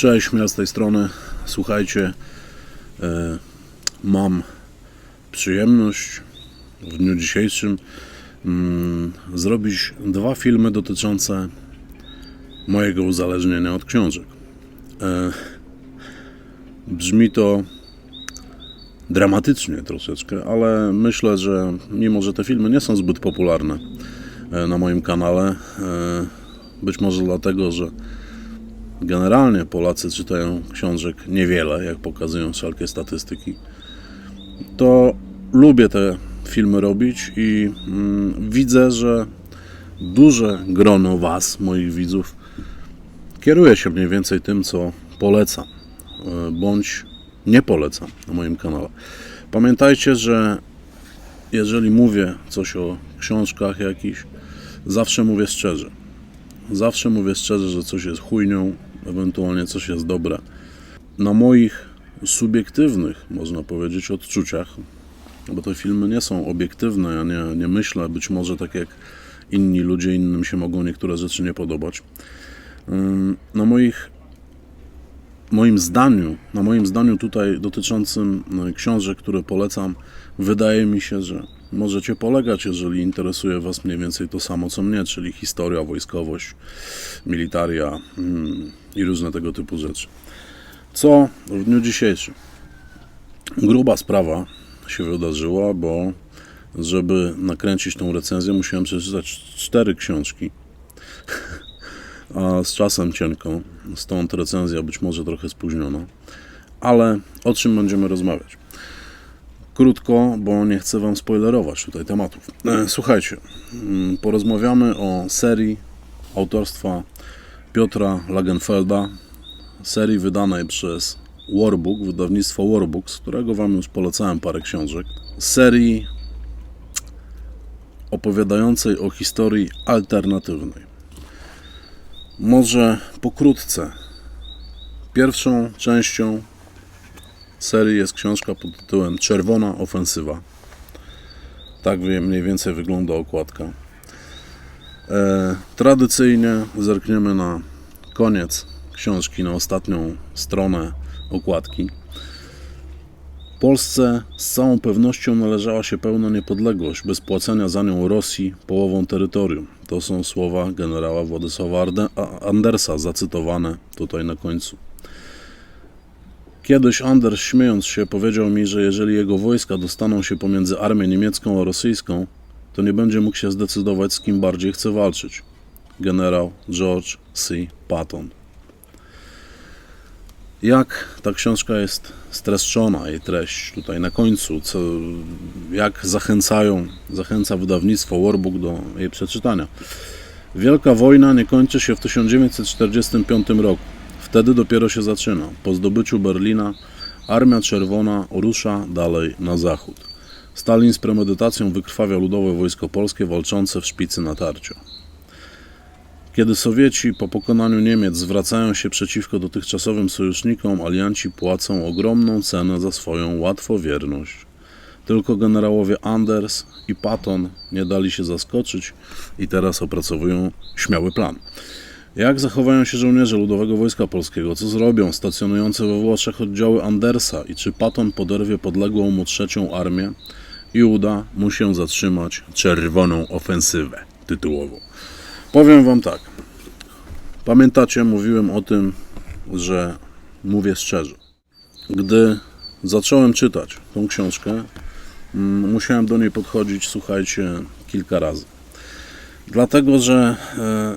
Cześć, Miał z tej strony. Słuchajcie, e, mam przyjemność w dniu dzisiejszym mm, zrobić dwa filmy dotyczące mojego uzależnienia od książek. E, brzmi to dramatycznie troszeczkę, ale myślę, że mimo, że te filmy nie są zbyt popularne e, na moim kanale, być może dlatego, że Generalnie Polacy czytają książek niewiele, jak pokazują wszelkie statystyki. To lubię te filmy robić i mm, widzę, że duże grono Was, moich widzów, kieruje się mniej więcej tym, co polecam, e, bądź nie polecam na moim kanale. Pamiętajcie, że jeżeli mówię coś o książkach jakichś, zawsze mówię szczerze. Zawsze mówię szczerze, że coś jest chujnią, ewentualnie coś jest dobre. Na moich subiektywnych, można powiedzieć, odczuciach, bo te filmy nie są obiektywne, ja nie, nie myślę, być może tak jak inni ludzie, innym się mogą niektóre rzeczy nie podobać. Na moich moim zdaniu, na moim zdaniu tutaj dotyczącym no, książek, które polecam, wydaje mi się, że możecie polegać, jeżeli interesuje Was mniej więcej to samo co mnie, czyli historia, wojskowość, militaria mm, i różne tego typu rzeczy. Co w dniu dzisiejszym? Gruba sprawa się wydarzyła, bo żeby nakręcić tą recenzję, musiałem przeczytać cztery książki a z czasem cienką, stąd recenzja być może trochę spóźniona. Ale o czym będziemy rozmawiać? Krótko, bo nie chcę Wam spoilerować tutaj tematów. E, Słuchajcie, mm, porozmawiamy o serii autorstwa Piotra Lagenfelda, serii wydanej przez Warbook, wydawnictwo Warbook, z którego Wam już polecałem parę książek. Serii opowiadającej o historii alternatywnej. Może pokrótce. Pierwszą częścią serii jest książka pod tytułem Czerwona ofensywa. Tak mniej więcej wygląda okładka. E, tradycyjnie zerkniemy na koniec książki, na ostatnią stronę okładki. Polsce z całą pewnością należała się pełna niepodległość bez płacenia za nią Rosji połową terytorium. To są słowa generała Władysława Andersa, zacytowane tutaj na końcu. Kiedyś Anders, śmiejąc się, powiedział mi, że jeżeli jego wojska dostaną się pomiędzy armię niemiecką a rosyjską, to nie będzie mógł się zdecydować, z kim bardziej chce walczyć. Generał George C. Patton. Jak ta książka jest streszczona, jej treść tutaj na końcu, co, jak zachęcają, zachęca wydawnictwo Warbook do jej przeczytania. Wielka wojna nie kończy się w 1945 roku. Wtedy dopiero się zaczyna. Po zdobyciu Berlina Armia Czerwona rusza dalej na zachód. Stalin z premedytacją wykrwawia ludowe wojsko polskie walczące w szpicy natarcia. Kiedy Sowieci po pokonaniu Niemiec zwracają się przeciwko dotychczasowym sojusznikom, alianci płacą ogromną cenę za swoją łatwowierność. Tylko generałowie Anders i Patton nie dali się zaskoczyć i teraz opracowują śmiały plan. Jak zachowają się żołnierze Ludowego Wojska Polskiego? Co zrobią stacjonujące we Włoszech oddziały Andersa? I czy Patton poderwie podległą mu trzecią armię i uda mu się zatrzymać czerwoną ofensywę tytułową? Powiem Wam tak. Pamiętacie, mówiłem o tym, że mówię szczerze. Gdy zacząłem czytać tą książkę, mm, musiałem do niej podchodzić, słuchajcie, kilka razy. Dlatego, że e,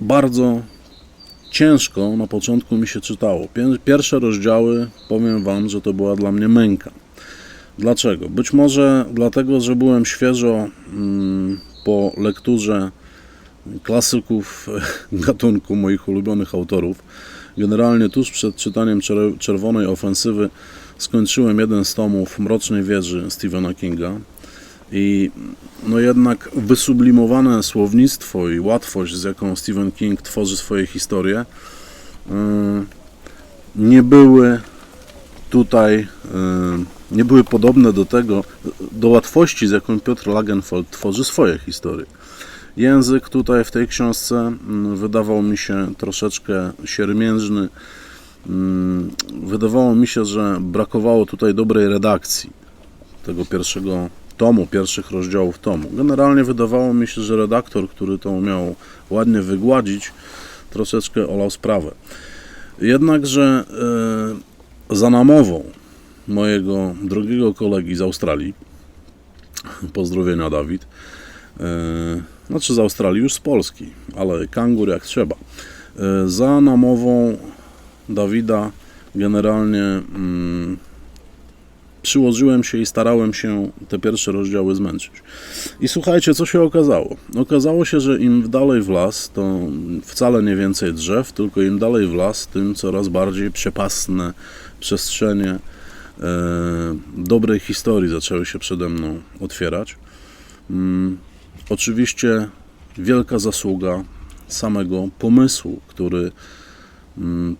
bardzo ciężko na początku mi się czytało. Pier- Pierwsze rozdziały, powiem Wam, że to była dla mnie męka. Dlaczego? Być może dlatego, że byłem świeżo mm, po lekturze klasyków gatunku moich ulubionych autorów. Generalnie tuż przed czytaniem Czer- Czerwonej Ofensywy skończyłem jeden z tomów Mrocznej Wieży Stephena Kinga i no jednak wysublimowane słownictwo i łatwość, z jaką Stephen King tworzy swoje historie, yy, nie były tutaj yy, nie były podobne do tego, do łatwości, z jaką Piotr Lagenfeld tworzy swoje historie. Język tutaj w tej książce mm, wydawał mi się troszeczkę siermiężny. Mm, Wydawało mi się, że brakowało tutaj dobrej redakcji tego pierwszego tomu, pierwszych rozdziałów tomu. Generalnie wydawało mi się, że redaktor, który to miał ładnie wygładzić, troszeczkę olał sprawę. Jednakże e, za namową mojego drogiego kolegi z Australii, pozdrowienia Dawid, e, znaczy z Australii, już z Polski, ale kangur jak trzeba. E, za namową Dawida generalnie mm, przyłożyłem się i starałem się te pierwsze rozdziały zmęczyć. I słuchajcie, co się okazało? Okazało się, że im dalej w las, to wcale nie więcej drzew, tylko im dalej w las, tym coraz bardziej przepastne przestrzenie dobrej historii zaczęły się przede mną otwierać. Mm, oczywiście wielka zasługa samego pomysłu, który mm,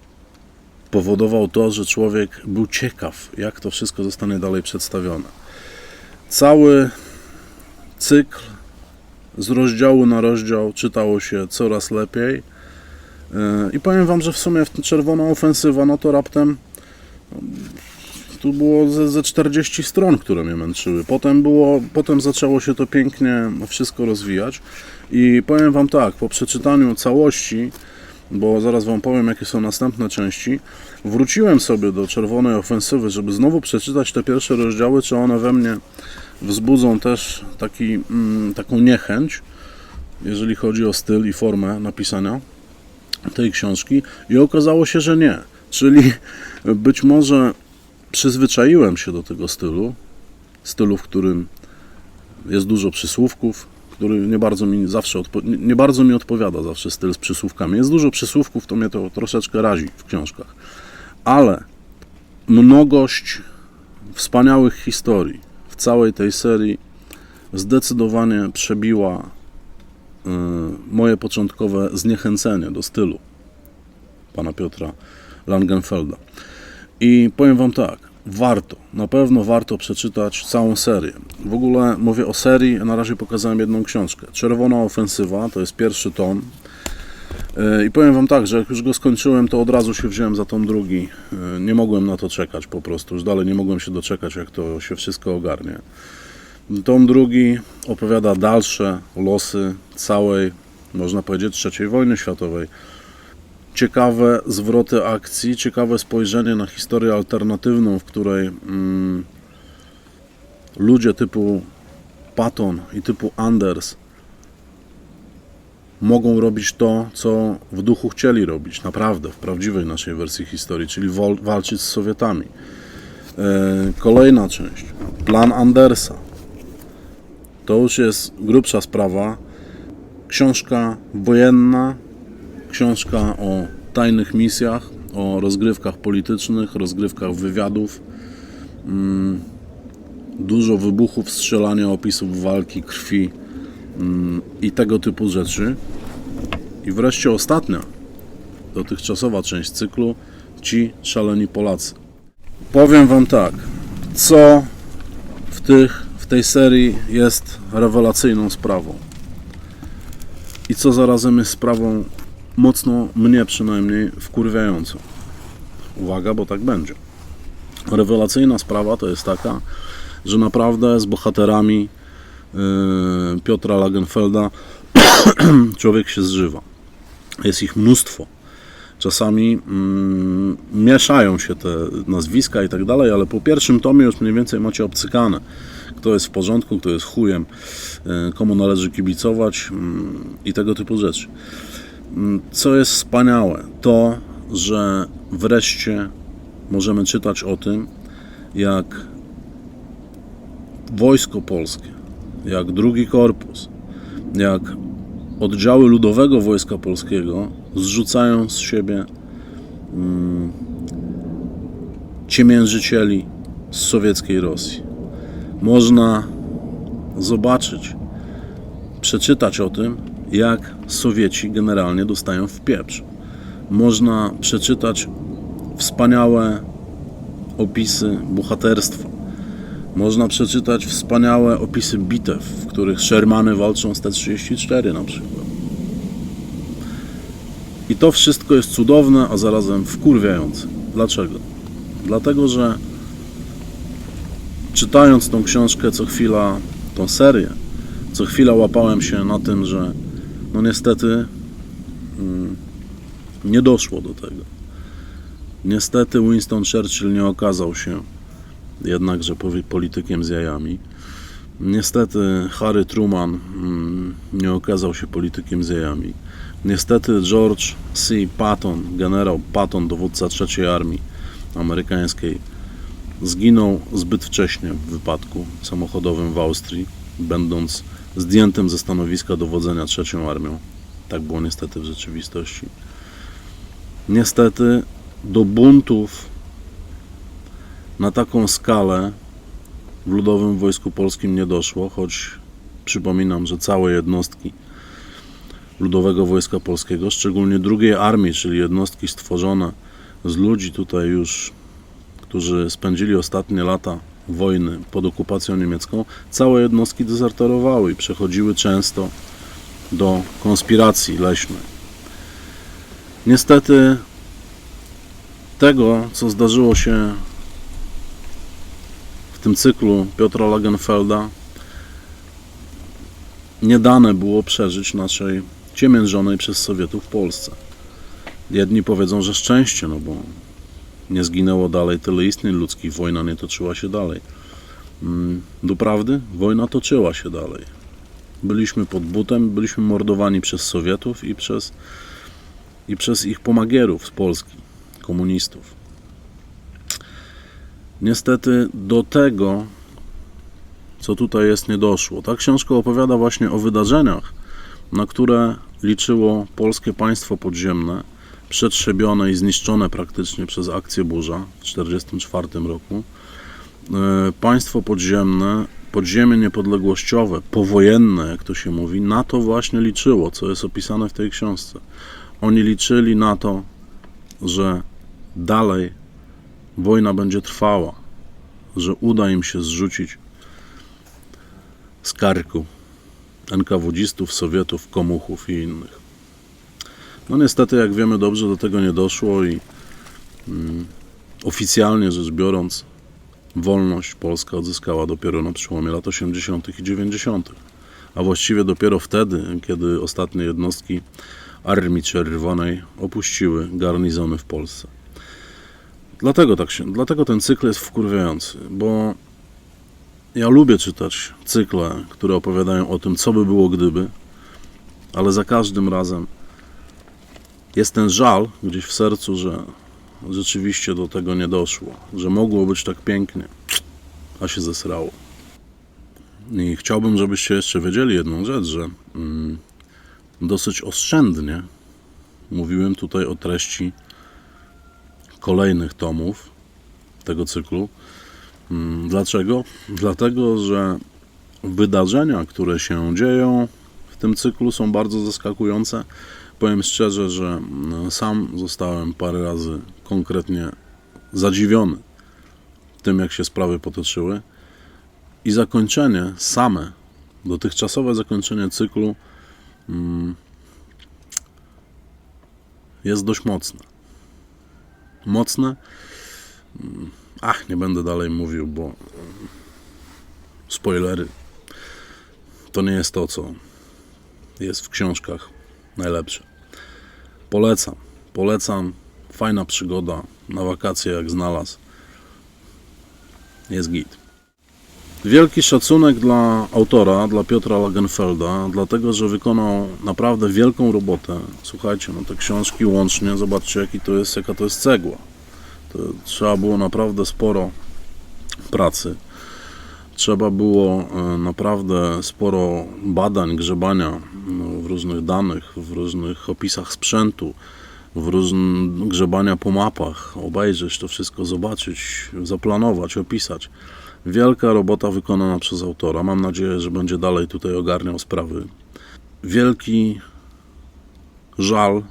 powodował to, że człowiek był ciekaw, jak to wszystko zostanie dalej przedstawione. Cały cykl z rozdziału na rozdział czytało się coraz lepiej. Yy, I powiem Wam, że w sumie w czerwona ofensywa, no to raptem tu było ze, ze 40 stron, które mnie męczyły. Potem, było, potem zaczęło się to pięknie wszystko rozwijać. I powiem Wam tak, po przeczytaniu całości, bo zaraz Wam powiem, jakie są następne części, wróciłem sobie do czerwonej ofensywy, żeby znowu przeczytać te pierwsze rozdziały, czy one we mnie wzbudzą też taki, mm, taką niechęć, jeżeli chodzi o styl i formę napisania tej książki. I okazało się, że nie. Czyli być może przyzwyczaiłem się do tego stylu, stylu, w którym jest dużo przysłówków, który nie bardzo mi zawsze nie bardzo mi odpowiada zawsze styl z przysłówkami. Jest dużo przysłówków, to mnie to troszeczkę razi w książkach. Ale mnogość wspaniałych historii w całej tej serii zdecydowanie przebiła y, moje początkowe zniechęcenie do stylu pana Piotra Langenfelda. I powiem Wam tak, warto, na pewno warto przeczytać całą serię. W ogóle mówię o serii, na razie pokazałem jedną książkę. Czerwona ofensywa to jest pierwszy tom. Yy, I powiem Wam tak, że jak już go skończyłem, to od razu się wziąłem za tom drugi. Yy, Nie mogłem na to czekać po prostu, już dalej nie mogłem się doczekać, jak to się wszystko ogarnie. Tom drugi opowiada dalsze losy całej, można powiedzieć, III wojny światowej ciekawe zwroty akcji, ciekawe spojrzenie na historię alternatywną, w której mm, ludzie typu Patton i typu Anders mogą robić to, co w duchu chcieli robić, naprawdę, w prawdziwej naszej wersji historii, czyli walczyć z Sowietami. E, Kolejna część, plan Andersa. To już jest grubsza sprawa. Książka wojenna, książka o tajnych misjach, o rozgrywkach politycznych, rozgrywkach wywiadów. Mm, Dużo wybuchów, strzelania, opisów walki, krwi mm, i tego typu rzeczy. I wreszcie ostatnia, dotychczasowa część cyklu, ci szaleni Polacy. Powiem Wam tak, co w, tych, w tej serii jest rewelacyjną sprawą i co zarazem jest sprawą mocno mnie przynajmniej wkurwiającą. Uwaga, bo tak będzie. Rewelacyjna sprawa to jest taka, że naprawdę z bohaterami yy, Piotra Lagenfelda człowiek się zżywa. Jest ich mnóstwo. Czasami mm, mieszają się te nazwiska i tak dalej, ale po pierwszym tomie już mniej więcej macie obcykane, kto jest w porządku, kto jest chujem, yy, komu należy kibicować mm, i tego typu rzeczy. Mm, Co jest wspaniałe, to, że wreszcie możemy czytać o tym, jak wojsko polskie, jak drugi korpus, jak oddziały ludowego wojska polskiego zrzucają z siebie mm, ciemiężycieli z sowieckiej Rosji. Można zobaczyć, przeczytać o tym, jak Sowieci generalnie dostają w pieprz. Można przeczytać wspaniałe opisy bohaterstwa Można przeczytać wspaniałe opisy bitew, w których Shermany walczą z T-34 na przykład. I to wszystko jest cudowne, a zarazem wkurwiające. Dlaczego? Dlatego, że czytając tą książkę co chwila, tą serię, co chwila łapałem się na tym, że no niestety mm, nie doszło do tego. Niestety Winston Churchill nie okazał się jednakże politykiem z jajami. Niestety Harry Truman mm, nie okazał się politykiem z jajami. Niestety George C. Patton, generał Patton, dowódca trzeciej armii amerykańskiej, zginął zbyt wcześnie w wypadku samochodowym w Austrii, będąc zdjętym ze stanowiska dowodzenia trzecią armią. Tak było niestety w rzeczywistości. Niestety do buntów na taką skalę w Ludowym Wojsku Polskim nie doszło, choć przypominam, że całe jednostki Ludowego Wojska Polskiego, szczególnie drugiej armii, czyli jednostki stworzone z ludzi tutaj już, którzy spędzili ostatnie lata wojny pod okupacją niemiecką, całe jednostki dezerterowały i przechodziły często do konspiracji leśnej. Niestety tego, co zdarzyło się w tym cyklu Piotra Lagenfelda, nie dane było przeżyć naszej ciemiężonej przez Sowietów Polsce. Jedni powiedzą, że szczęście, no bo nie zginęło dalej tyle istnień ludzkich, wojna nie toczyła się dalej. Mm, Doprawdy, wojna toczyła się dalej. Byliśmy pod butem, byliśmy mordowani przez Sowietów i przez, i przez ich pomagierów z Polski, komunistów. Niestety do tego, co tutaj jest, nie doszło. Ta książka opowiada właśnie o wydarzeniach, na które liczyło polskie państwo podziemne, przetrzebione i zniszczone praktycznie przez akcję Burza w 1944 roku. E, Państwo podziemne, podziemie niepodległościowe, powojenne, jak to się mówi, na to właśnie liczyło, co jest opisane w tej książce. Oni liczyli na to, że dalej wojna będzie trwała, że uda im się zrzucić z karku NKWDzistów, Sowietów, Komuchów i innych. No niestety, jak wiemy dobrze, do tego nie doszło i mm, oficjalnie rzecz biorąc, wolność Polska odzyskała dopiero na przełomie lat 80. i 90., a właściwie dopiero wtedy, kiedy ostatnie jednostki Armii Czerwonej opuściły garnizony w Polsce. Dlatego, tak się, dlatego ten cykl jest wkurwiający, bo ja lubię czytać cykle, które opowiadają o tym, co by było gdyby, ale za każdym razem jest ten żal gdzieś w sercu, że rzeczywiście do tego nie doszło, że mogło być tak pięknie, a się zesrało. I chciałbym, żebyście jeszcze wiedzieli jedną rzecz, że mm, dosyć oszczędnie mówiłem tutaj o treści kolejnych tomów tego cyklu. Mm, Dlaczego? Dlatego, że wydarzenia, które się dzieją w tym cyklu są bardzo zaskakujące. Powiem szczerze, że mm, sam zostałem parę razy konkretnie zadziwiony tym, jak się sprawy potoczyły. I zakończenie same, dotychczasowe zakończenie cyklu mm, jest dość mocne. Mocne. Mm, Ach, nie będę dalej mówił, bo mm, spoilery to nie jest to, co jest w książkach najlepsze. Polecam, polecam. Fajna przygoda na wakacje, jak znalazł. Jest git. Wielki szacunek dla autora, dla Piotra Lagenfelda, dlatego że wykonał naprawdę wielką robotę. Słuchajcie, no te książki łącznie, zobaczcie jaki to jest, jaka to jest cegła. To trzeba było naprawdę sporo pracy. Trzeba było e, naprawdę sporo badań, grzebania no, w różnych danych, w różnych opisach sprzętu, w różnych grzebania po mapach, obejrzeć to wszystko, zobaczyć, zaplanować, opisać. Wielka robota wykonana przez autora. Mam nadzieję, że będzie dalej tutaj ogarniał sprawy. Wielki żal,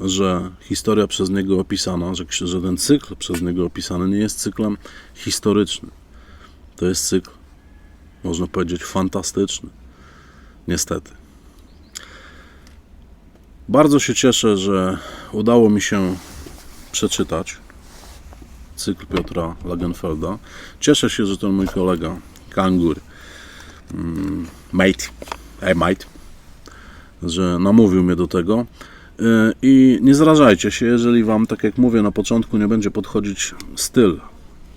że historia przez niego opisana, że, że ten cykl przez niego opisany nie jest cyklem historycznym. To jest cykl, można powiedzieć, fantastyczny. Niestety. Bardzo się cieszę, że udało mi się przeczytać cykl Piotra Lagenfelda. Cieszę się, że ten mój kolega, Kangur, mm, mate, hey mate, że namówił mnie do tego. Yy, I nie zrażajcie się, jeżeli Wam, tak jak mówię, na początku nie będzie podchodzić styl.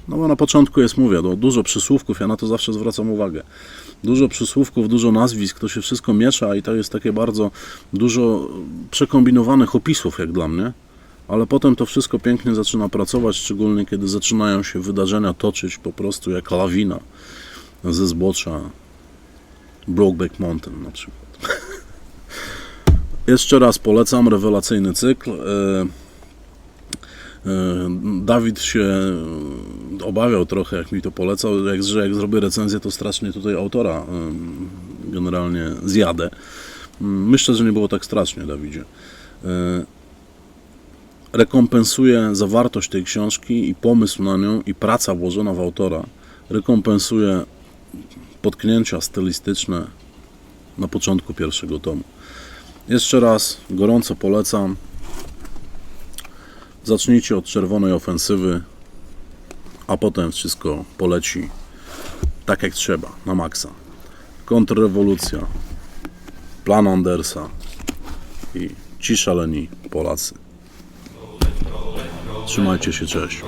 No bo na początku jest, mówię, no, dużo przysłówków, ja na to zawsze zwracam uwagę. Dużo przysłówków, dużo nazwisk, to się wszystko miesza i to jest takie bardzo dużo przekombinowanych opisów, jak dla mnie. Ale potem to wszystko pięknie zaczyna pracować, szczególnie kiedy zaczynają się wydarzenia toczyć po prostu jak lawina ze zbocza Brokeback Mountain na przykład. Jeszcze raz polecam, rewelacyjny cykl. E, e, Dawid się obawiał trochę, jak mi to polecał, jak, że jak zrobię recenzję, to strasznie tutaj autora generalnie zjadę. Mm, Myślę, że nie było tak strasznie, Dawidzie. E, Rekompensuje zawartość tej książki i pomysł na nią i praca włożona w autora rekompensuje potknięcia stylistyczne na początku pierwszego tomu. Jeszcze raz gorąco polecam. Zacznijcie od czerwonej ofensywy, a potem wszystko poleci tak jak trzeba, na maksa. Kontrrewolucja, plan Andersa i ci szaleni Polacy. Trzymajcie się, cześć.